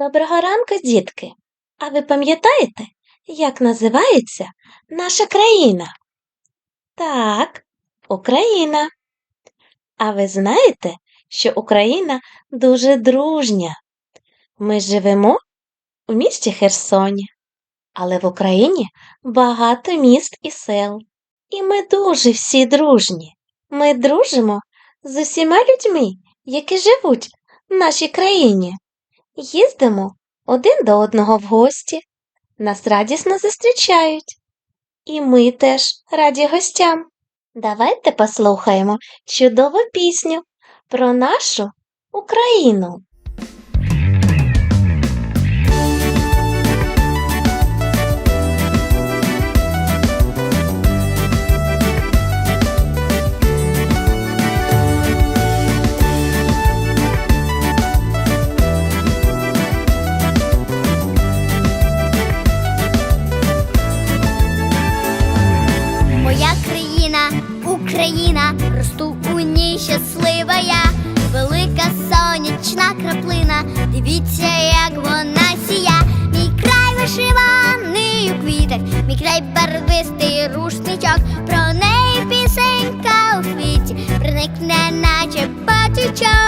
Доброго ранку, дітки! А ви пам'ятаєте, як називається наша країна? Так, Україна. А ви знаєте, що Україна дуже дружня? Ми живемо в місті Херсоні, але в Україні багато міст і сел. І ми дуже всі дружні. Ми дружимо з усіма людьми, які живуть в нашій країні. Їздимо один до одного в гості, нас радісно зустрічають. І ми теж раді гостям. Давайте послухаємо чудову пісню про нашу Україну. Краплина, дивіться, як вона сія, мій край вишиваний у квітах, мій край барвистий рушничок, про неї пісенька у світі, проникне, наче батючок.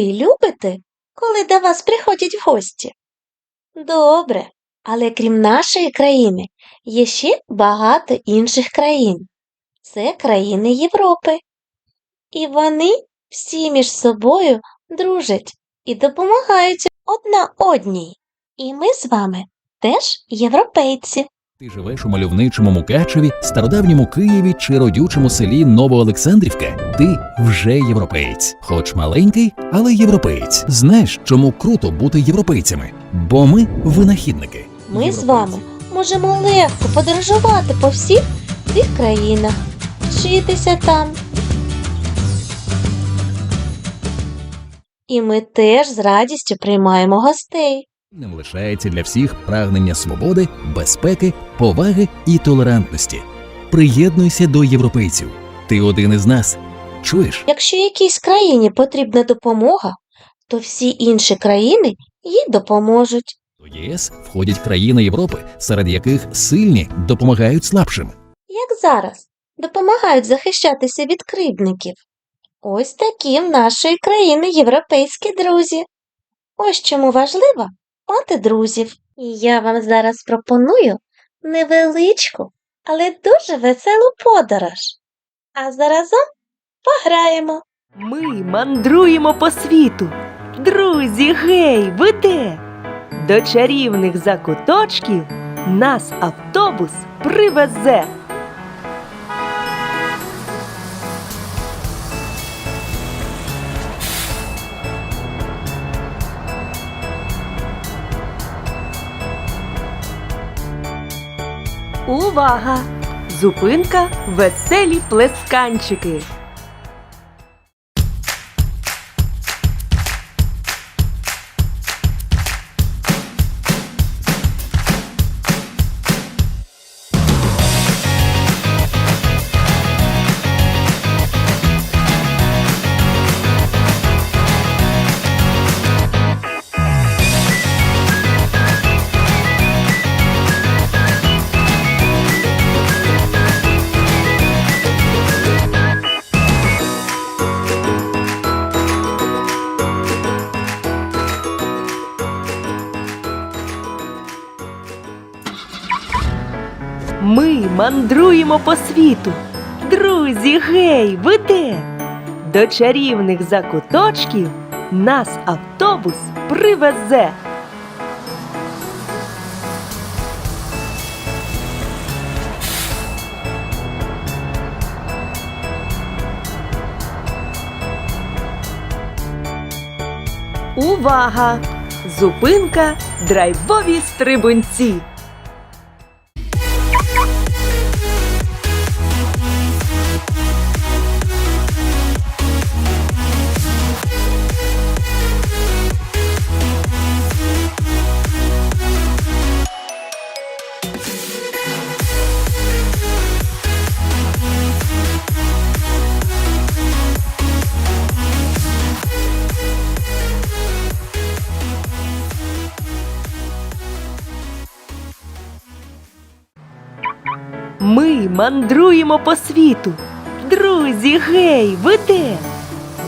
Ви любите, коли до вас приходять гості? Добре, але крім нашої країни, є ще багато інших країн. Це країни Європи. І вони всі між собою дружать і допомагають одна одній. І ми з вами теж європейці. Ти живеш у мальовничому Мукачеві, стародавньому Києві чи родючому селі Новоолександрівка. Ти вже європеєць, хоч маленький, але європеєць. Знаєш, чому круто бути європейцями? Бо ми винахідники. Ми з вами можемо легко подорожувати по всіх цих країнах, вчитися там. І ми теж з радістю приймаємо гостей. Ним лишається для всіх прагнення свободи, безпеки, поваги і толерантності. Приєднуйся до європейців. Ти один із нас. Чуєш? Якщо якійсь країні потрібна допомога, то всі інші країни їй допоможуть. До ЄС входять країни Європи, серед яких сильні допомагають слабшим. Як зараз допомагають захищатися від кривдників. Ось такі в нашої країни європейські друзі. Ось чому важливо мати друзів. І я вам зараз пропоную невеличку, але дуже веселу подорож. А заразом пограємо. Ми мандруємо по світу. Друзі, гей, ви де? До чарівних закуточків нас автобус привезе. Увага! Зупинка веселі плесканчики. Мандруємо по світу. Друзі, гей, ви де? До чарівних закуточків нас автобус привезе. Увага! Зупинка драйвові стрибунці. Мандруємо по світу. Друзі, гей, ви де?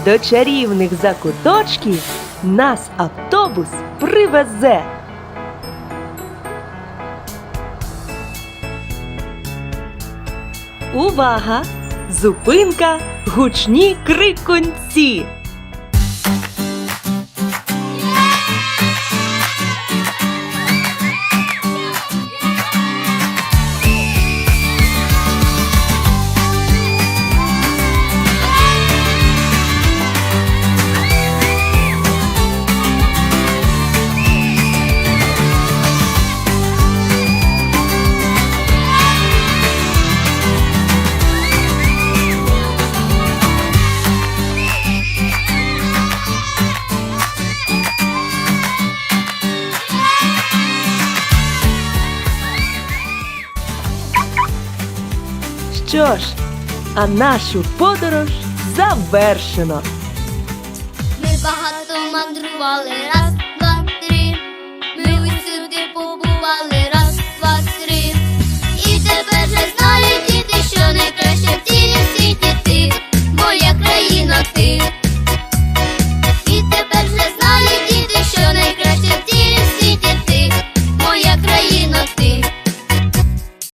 До чарівних закуточків нас автобус привезе. Увага! Зупинка, гучні крикунці. Що ж, а нашу подорож завершено. Ми багато мандрували раз,